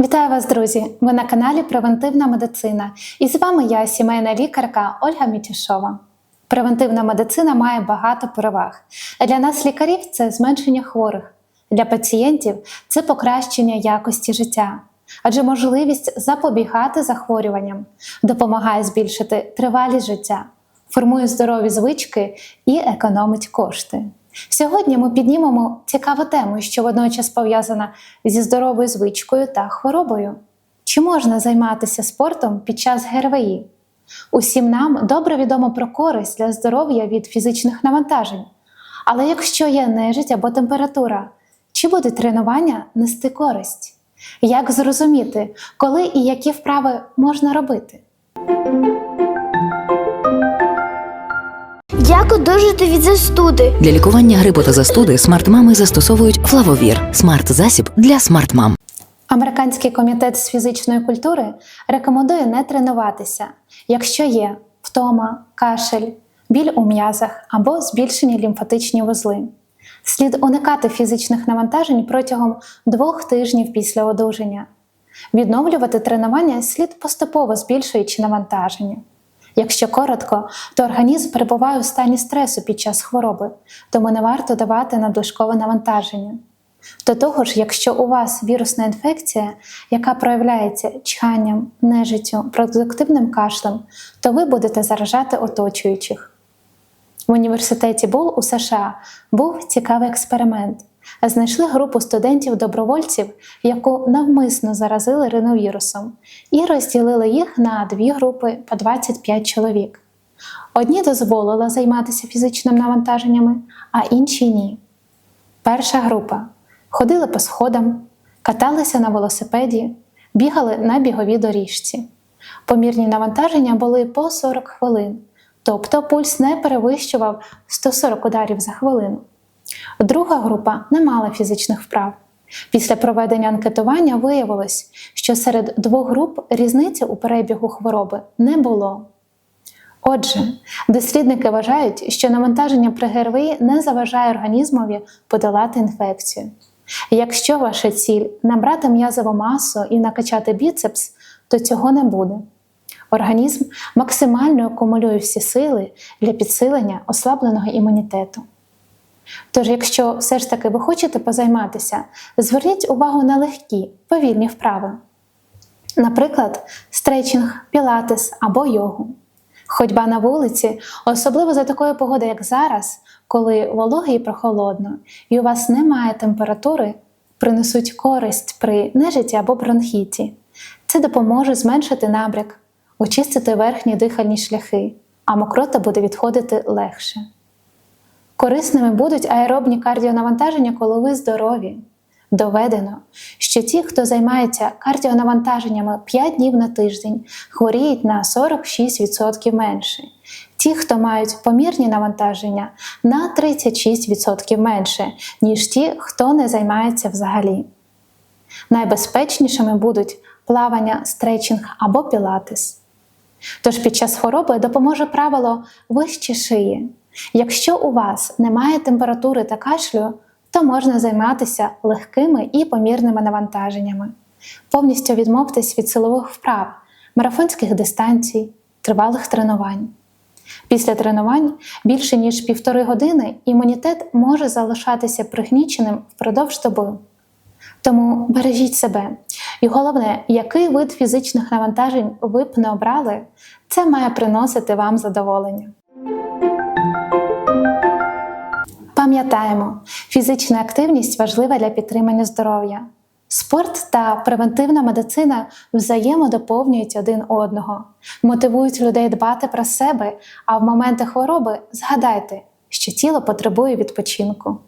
Вітаю вас, друзі! Ви на каналі Превентивна медицина. І з вами я, сімейна лікарка Ольга Мітюшова. Превентивна медицина має багато переваг. Для нас, лікарів, це зменшення хворих, для пацієнтів це покращення якості життя, адже можливість запобігати захворюванням допомагає збільшити тривалість життя, формує здорові звички і економить кошти. Сьогодні ми піднімемо цікаву тему, що водночас пов'язана зі здоровою звичкою та хворобою. Чи можна займатися спортом під час ГРВІ? Усім нам добре відомо про користь для здоров'я від фізичних навантажень. Але якщо є нежить або температура, чи буде тренування нести користь? Як зрозуміти, коли і які вправи можна робити? Як одужати від застуди? Для лікування грипу та застуди смарт-мами застосовують флавовір смарт-засіб для смарт-мам. Американський комітет з фізичної культури рекомендує не тренуватися, якщо є втома, кашель, біль у м'язах або збільшені лімфатичні вузли. Слід уникати фізичних навантажень протягом двох тижнів після одужання. Відновлювати тренування слід поступово збільшуючи навантаження. Якщо коротко, то організм перебуває у стані стресу під час хвороби, тому не варто давати надлишкове навантаження. До того ж, якщо у вас вірусна інфекція, яка проявляється чханням, нежиттю, продуктивним кашлем, то ви будете заражати оточуючих. В університеті Бул у США був цікавий експеримент. Знайшли групу студентів-добровольців, яку навмисно заразили риновірусом, і розділили їх на дві групи по 25 чоловік. Одні дозволили займатися фізичними навантаженнями, а інші ні. Перша група ходили по сходам, каталися на велосипеді, бігали на біговій доріжці. Помірні навантаження були по 40 хвилин, тобто пульс не перевищував 140 ударів за хвилину. Друга група не мала фізичних вправ. Після проведення анкетування виявилось, що серед двох груп різниці у перебігу хвороби не було. Отже, дослідники вважають, що навантаження при ГРВІ не заважає організмові подолати інфекцію. Якщо ваша ціль набрати м'язову масу і накачати біцепс, то цього не буде. Організм максимально акумулює всі сили для підсилення ослабленого імунітету. Тож, якщо все ж таки ви хочете позайматися, зверніть увагу на легкі, повільні вправи. Наприклад, стретчинг, пілатес або йогу. Ходьба на вулиці, особливо за такої погоди, як зараз, коли вологи і прохолодно, і у вас немає температури, принесуть користь при нежиті або бронхіті. Це допоможе зменшити набряк, очистити верхні дихальні шляхи, а мокрота буде відходити легше. Корисними будуть аеробні кардіонавантаження, коли ви здорові. Доведено, що ті, хто займається кардіонавантаженнями 5 днів на тиждень, хворіють на 46% менше. Ті, хто мають помірні навантаження, на 36% менше, ніж ті, хто не займається взагалі. Найбезпечнішими будуть плавання, стретчинг або пілатес. Тож під час хвороби допоможе правило вище шиї. Якщо у вас немає температури та кашлю, то можна займатися легкими і помірними навантаженнями. Повністю відмовтесь від силових вправ, марафонських дистанцій, тривалих тренувань. Після тренувань більше ніж півтори години імунітет може залишатися пригніченим впродовж доби. Тому бережіть себе. І головне, який вид фізичних навантажень ви б не обрали, це має приносити вам задоволення. Пам'ятаємо, фізична активність важлива для підтримання здоров'я. Спорт та превентивна медицина взаємодоповнюють один одного, мотивують людей дбати про себе, а в моменти хвороби згадайте, що тіло потребує відпочинку.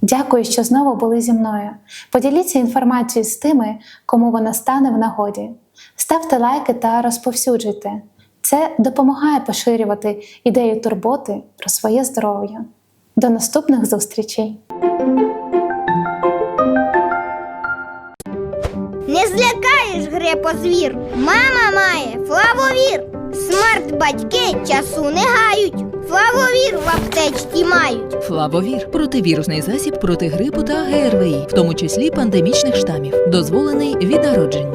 Дякую, що знову були зі мною. Поділіться інформацією з тими, кому вона стане в нагоді. Ставте лайки та розповсюджуйте. Це допомагає поширювати ідею турботи про своє здоров'я. До наступних зустрічей! Не злякаєш грепозвір. Мама має флавовір. Смарт батьки часу не гають. Флавовір в аптечці мають. Флавовір противірусний засіб проти грипу та ГРВІ, в тому числі пандемічних штамів, дозволений від народження.